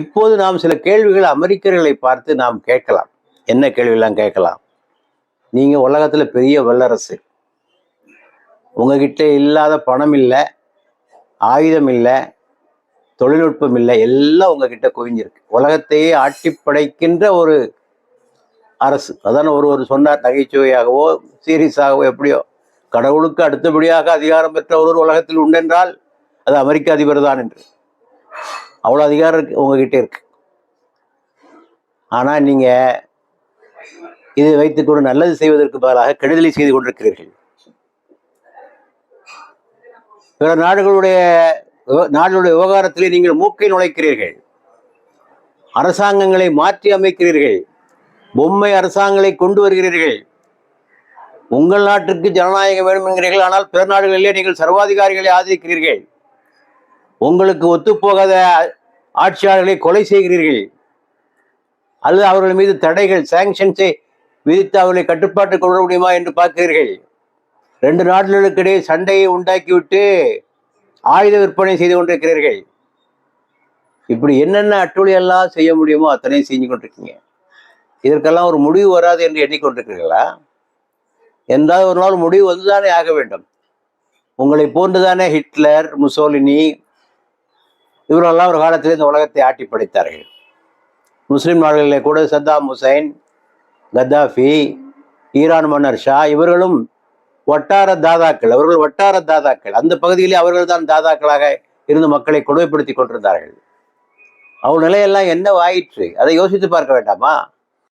இப்போது நாம் சில கேள்விகள் அமெரிக்கர்களை பார்த்து நாம் கேட்கலாம். என்ன கேள்வியெல்லாம் கேட்கலாம்? நீங்கள் உலகத்துல பெரிய வல்லரசு உங்ககிட்ட இல்லாத பணம் இல்லை ஆயுதம் இல்லை தொழில்நுட்பம் இல்லை எல்லாம் உங்ககிட்ட குவிஞ்சிருக்கு. உலகத்தையே ஆட்டி படைக்கின்ற ஒரு அரசு. அதான ஒரு ஒரு சொன்னார் நகைச்சுவையாகவோ சீரியஸாகவோ எப்படியோ. கடவுளுக்கு அடுத்தபடியாக அதிகாரம் பெற்ற ஒரு உலகத்தில் உண்டென்றால் அது அமெரிக்க அதிபர் தான் என்று. அவ்வளோ அதிகாரம் இருக்கு உங்ககிட்ட இருக்கு. ஆனால் நீங்கள் இதை வைத்துக்கொண்டு நல்லது செய்வதற்கு பதிலாக கெடுதலை செய்து கொண்டிருக்கிறீர்கள். பிற நாடுகளுடைய விவ- நாடுகளுடைய விவகாரத்திலே நீங்கள் மூக்கை நுழைக்கிறீர்கள். அரசாங்கங்களை மாற்றி அமைக்கிறீர்கள். பொம்மை அரசாங்கங்களை கொண்டு வருகிறீர்கள். உங்கள் நாட்டிற்கு ஜனநாயகம் வேண்டும் என்கிறீர்கள். ஆனால் பிற நாடுகளிலே நீங்கள் சர்வாதிகாரிகளை ஆதரிக்கிறீர்கள். உங்களுக்கு ஒத்துப்போகாத ஆட்சியாளர்களை கொலை செய்கிறீர்கள். அல்லது அவர்கள் மீது தடைகள் சாங்ஷன்ஸை விதித்து அவர்களை கட்டுப்பாட்டு கொள்ள முடியுமா என்று பார்க்கிறீர்கள். ரெண்டு நாடுகளுக்கிடையே சண்டையை உண்டாக்கிவிட்டு ஆயுத விற்பனை செய்து கொண்டிருக்கிறீர்கள். இப்படி என்னென்ன அட்டுழியெல்லாம் செய்ய முடியுமோ அத்தனையும் செஞ்சு கொண்டிருக்கீங்க. இதற்கெல்லாம் ஒரு முடிவு வராது என்று எண்ணிக்கொண்டிருக்கிறீர்களா? என்றால் ஒரு நாள் முடிவு வந்துதானே ஆக வேண்டும். உங்களை போன்றுதானே ஹிட்லர் முசோலினி இவரெல்லாம் ஒரு காலத்தில் இந்த உலகத்தை ஆட்டி படைத்தார்கள். முஸ்லீம் நாடுகளிலே கூட சத்தாம் ஹுசைன் கத்தாஃபி ஈரான் மன்னர் ஷா இவர்களும் வட்டார தாதாக்கள் அவர்கள் வட்டார தாதாக்கள். அந்த பகுதியிலே அவர்கள் தான் தாதாக்களாக இருந்து மக்களை கொடுமைப்படுத்தி கொண்டிருந்தார்கள். அவள் நிலையெல்லாம் என்ன ஆயிற்று? அதை யோசித்து பார்க்க வேண்டாமா?